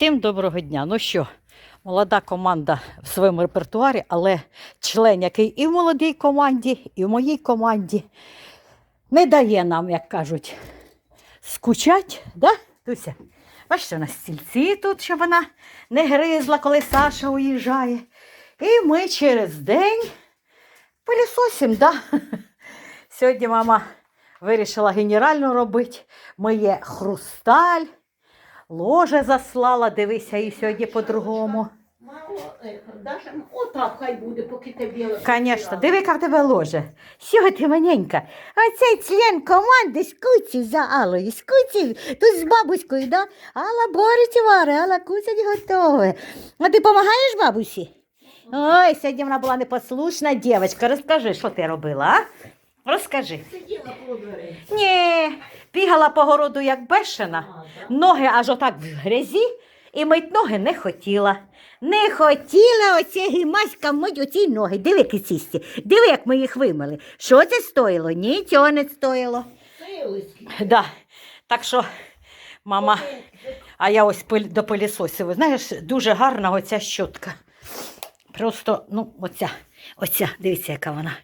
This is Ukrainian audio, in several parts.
Всім доброго дня. Ну що, молода команда в своєму репертуарі, але член, який і в молодій команді, і в моїй команді, не дає нам, як кажуть, скучать, да, Дуся? Бачите, у нас стільці тут, щоб вона не гризла, коли Саша уїжджає. І ми через день пилісосимо, да? Сьогодні мама вирішила генерально робити. Моє хрусталь. Ложе заслала, дивися, і сьогодні по-другому. Мало, даже отак хай буде, поки ти біле. Звісно, диви, яка в тебе ложе. Що ти маненька? Оцей член команди скуці за Алою, скуці тут з бабуською, да? Алла борить вари, Алла кусять готове. А ти допомагаєш бабусі? Ой, сьогодні вона була непослушна дівчинка. Розкажи, що ти робила, а? Розкажи. Сиділа по двері. Ні, бігала по городу, як бешена. Ноги аж отак в грязі, і мить ноги не хотіла. Не хотіла оця гімаська мить оці ноги. Диви, кисісті, диви, як ми їх вимили. Що це стоїло? Нічого не стоїло. Да. Так що, мама, а я ось до пилісосів. Знаєш, дуже гарна оця щотка. Просто, ну, оця, оця, дивіться, яка вона.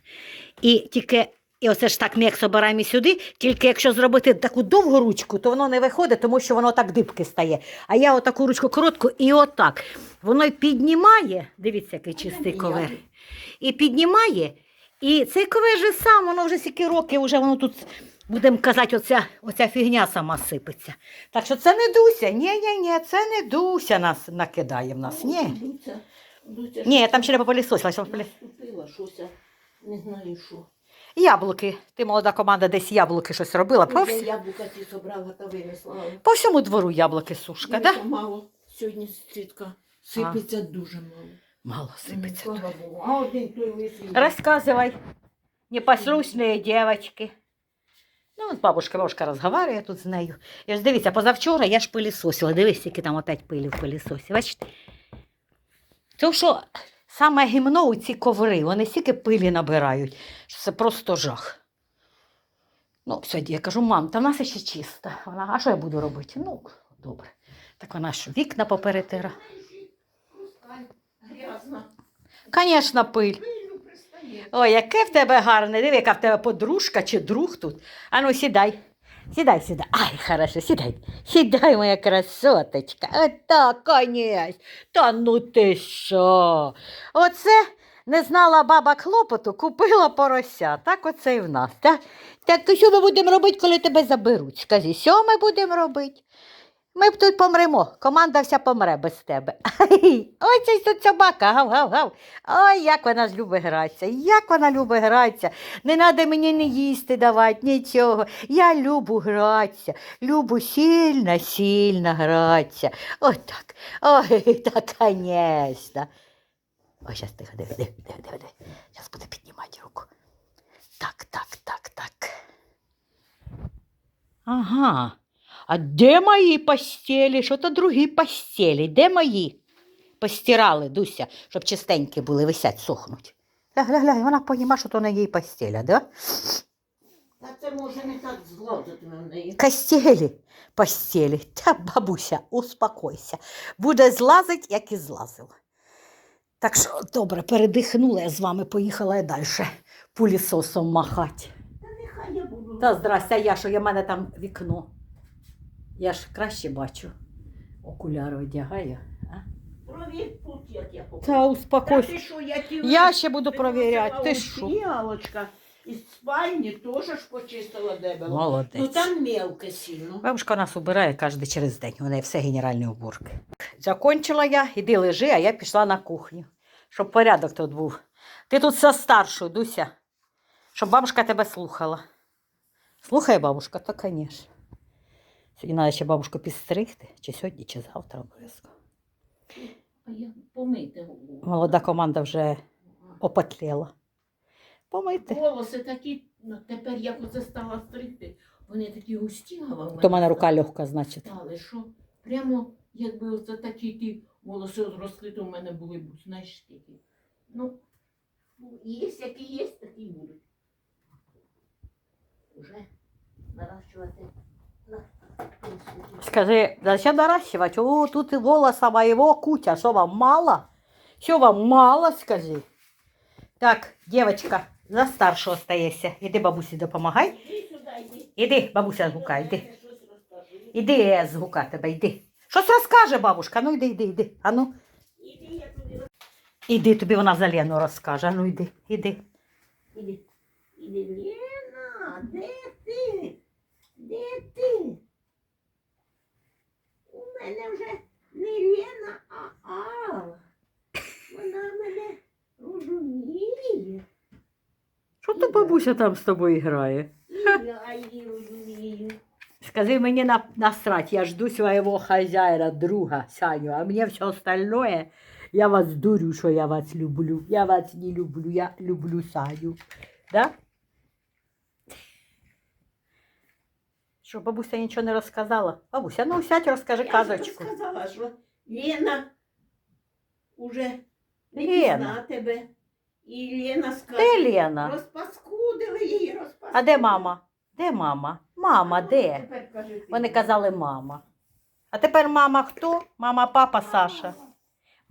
І тільки, і оце ж так ми як собираємо сюди, тільки якщо зробити таку довгу ручку, то воно не виходить, тому що воно так дибки стає. А я отаку ручку коротку і отак. Воно піднімає, дивіться, який чистий ковер. І піднімає, і цей ковер же сам, воно вже скільки років, вже воно тут, будемо казати, оця, оця фігня сама сипеться. Так що це не Дуся. Ні, ні, ні, це не Дуся нас накидає в нас. Ні. Дуця, Дуця, Ні, я там ще не попилісосила. не знаю що. Яблуки. Ти молода команда десь яблуки щось робила. По, вс- яблука ці собрала та винесла. по всьому двору яблуки сушка, так? мало. Сьогодні цвітка. Сипеться дуже мало. Мало сипеться. Слава Богу. А один той висить. Рассказывай. Непослушные девочки. Ну, от бабушка, бабушка розговорює тут з нею. Я ж дивіться, позавчора я ж пилісосила. Дивись, скільки там опять пилі в пилісосі. Бачите? Тому що саме гімно у ці коври, вони стільки пилі набирають, що це просто жах. Ну, сьогодні я кажу, мам, та в нас ще чиста. Вона, а що я буду робити? Ну, добре. Так вона ж вікна поперетира. Звісно, пиль. Ой, яке в тебе гарне. Диви, яка в тебе подружка чи друг тут. Ану, сідай. Сідай сюди. Ай, хорошо, сідай. Сідай, моя красоточка. Отак, конець. Та ну ти що? Оце не знала баба клопоту, купила порося. Так оце і в нас. Так, так що ми будемо робити, коли тебе заберуть? Скажи, що ми будемо робити? Ми б тут помремо, команда вся помре без тебе. Ой, це тут собака, гав-гав-гав. Ой, як вона ж любить гратися, як вона любить гратися. Не треба мені не їсти давати, нічого. Я любу гратися, любу сильно, сильно гратися. Ой так, ой, так, конечно. Ой, зараз тихо, диви, диви, диви, диви. Зараз буде піднімати руку. Так, так, так, так. Ага. А де мої постелі? Що то другі постелі? Де мої? Постирали, Дуся, щоб чистенькі були, висять, сохнуть. Гля, гля, гля, вона понімає, що то не її постеля, да? Та це може не так згладити на неї. Костелі, постелі. Та, бабуся, успокойся. Буде злазить, як і злазила. Так що, добре, передихнула я з вами, поїхала я далі пулісосом махати. Та нехай я буду. Та здрастя, я що, я в мене там вікно. Я ж краще бачу. Окуляри одягаю. А? Провір тут, як я покажу. Та Та успокойся. що, я ті Я ще буду провіряти. Ти що? Фіалочка із спальні теж ж почистила дебело. Молодець. Ну там мелко сильно. Бабушка нас убирає кожен через день. У неї все генеральні уборки. Закончила я, іди лежи, а я пішла на кухню, щоб порядок тут був. Ти тут все старшою, Дуся, щоб бабушка тебе слухала. Слухає бабушка, то, звісно. Сьогодні треба ще бабушку підстригти, чи сьогодні, чи завтра обов'язково. А я помити голову. Молода команда вже опотлела. Помити. Волоси такі, ну, тепер як оце стала стригти, вони такі густі в То в мене рука легка, значить. стали, що прямо якби оце такі ті волоси от росли, то в мене були б, знаєш, скільки. Ну, є, які є, такі будуть. Уже наращувати. на- Скажи, зачем наращивать? О, тут и волоса моего кутя. Что вам мало? Что вам мало, скажи? Так, девочка, за старшого остаєшся. Іди бабусі допомагай. Йди. Іди, бабуся згука, Я іди. тобі щось згука тебе, іди. Щось розкаже бабушка. Ну йди, йди, йди. А ну, Іди, тобі вона за Лену розкаже. Ну йди, іди. Іди. Іди, Лена, де ти? Де ти? Мене вже не Лена, а Алла. Вона мене розуміє. Що то бабуся там з тобою грає? І я її розумію. Скажи мені на, насрать, я жду своего хозяина, друга Саню, а мне все остальное, я вас дурю, що я вас люблю. Я вас не люблю, я люблю Саню. Да? Що, бабуся нічого не розказала? Бабуся, ну сядь, розкажи Я ж казочку. сказала, що Лена уже не Лена. пізна тебе. І Лена скаже, Де Лена? розпаскудили її, розпаскудили. А де мама? Де мама? Мама, де? тепер кажи ти. Вони казали мама. А тепер мама хто? Мама, папа, Саша.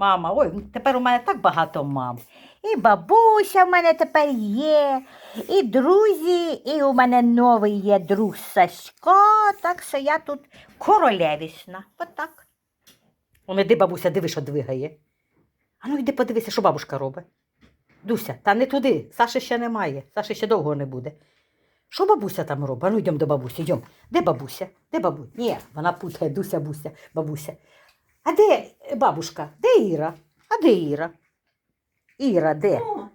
Мама, ой, тепер у мене так багато мам. І бабуся в мене тепер є, і друзі, і у мене новий є друг Сашко, так що я тут королевісна. Отак. Он іди, бабуся, диви, що двигає. А ну йди подивися, що бабушка робить. Дуся, та не туди. Саші ще немає. Саші ще довго не буде. Що бабуся там робить? А ну йдемо до бабусі, йдемо. Де бабуся? Де бабуся? Ні, вона путає, Дуся, Буся, бабуся. А де е, бабушка? Де Іра? А де Іра? Іра, де? О,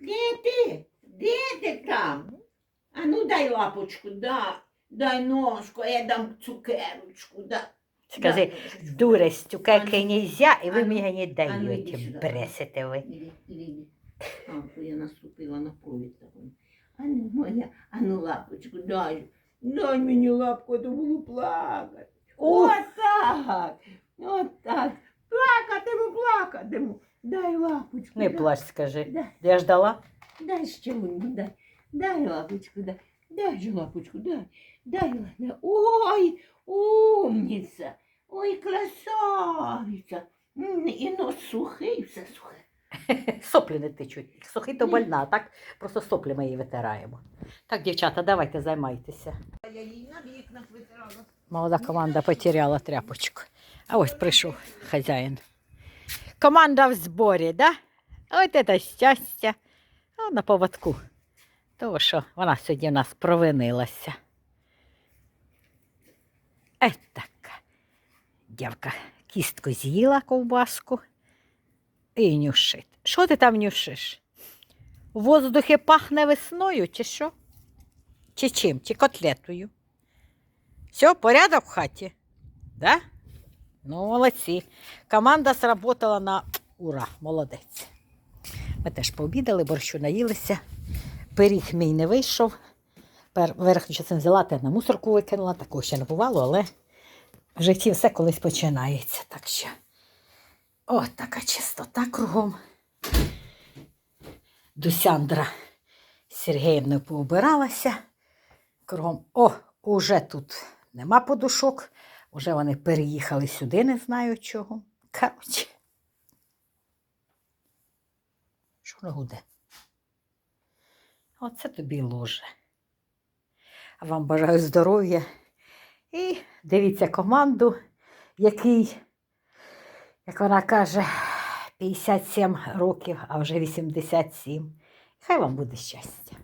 де ти? Де ти там? А ну дай лапочку, да. Дай ножку, а я дам цукерочку, да. Скажи, Да, дуресть, цукерки нельзя, і ви мені не даєте. іди сюди. Бресите ви. Іди, іди, іди. А, я наступила на такий. А ну моя, а ну лапочку, дай. Дай мені лапку, то буду плакати. Ух. Отак. Отак. Плакатиму, плакатиму. Дай лапочку. Не дай. плач, скажи. Дай, Я ждала? дай ще мені, дай. Дай лапочку, дай. Дай же лапочку, дай. Дай, дай. Ой, умниця. Ой, красавиця. І нос сухий, все сухе. Соплі не течуть. Сухий то больна, так? Просто соплі ми її витираємо. Так, дівчата, давайте займайтеся. Я її на вікнах витирала. Молода команда потеряла тряпочку. А ось прийшов хазяїн. Команда в зборі, да? От це щастя. А на поводку. Того, що вона сьогодні в нас провинилася. Е така. Дівка кістку з'їла ковбаску і нюшить. Що ти там нюшиш? У воздухі пахне весною, чи що? Чи чим? Чи котлетою? Все, порядок в хаті? Да? Ну, молодці. Команда сработала на ура, молодець. Ми теж пообідали, борщу наїлися. Пиріг мій не вийшов. Верхню частину взяла, те на мусорку викинула, такого ще не бувало, але в житті все колись починається. Так що о, така чистота кругом. Дусяндра Сергіївною поубиралася. Кругом, о, уже тут нема подушок, уже вони переїхали сюди, не знаю чого. Коротше. Що не гуде? Оце тобі ложе. Вам бажаю здоров'я. І дивіться команду, який, як вона каже, 57 років, а вже 87. Хай вам буде щастя.